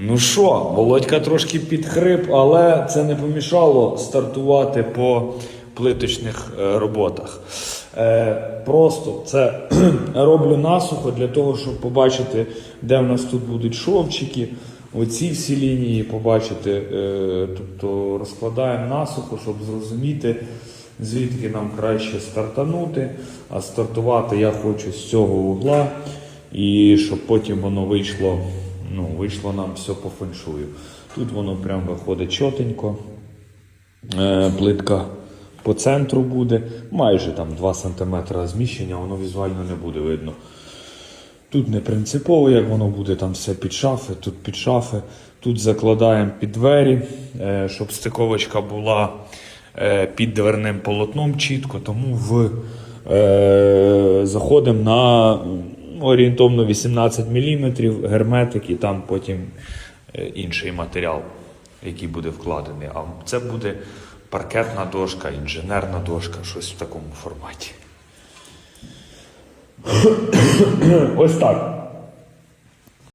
Ну що, Володька трошки підхрип, але це не помішало стартувати по плиточних е, роботах. Е, просто це роблю насухо для того, щоб побачити, де в нас тут будуть шовчики. Оці всі лінії побачити, е, тобто розкладаємо насухо, щоб зрозуміти, звідки нам краще стартанути. А стартувати я хочу з цього вугла, і щоб потім воно вийшло, ну, вийшло нам все по феншую. Тут воно прям виходить чотенько. Е, плитка по центру буде, майже там 2 см зміщення, воно візуально не буде видно. Тут не принципово, як воно буде, там все під шафи, тут під шафи. Тут закладаємо під двері, е, щоб стиковочка була е, під дверним полотном чітко, тому в, е, заходимо на орієнтовно 18 мм герметик і там потім е, інший матеріал, який буде вкладений. А це буде паркетна дошка, інженерна дошка, щось в такому форматі. Ось так.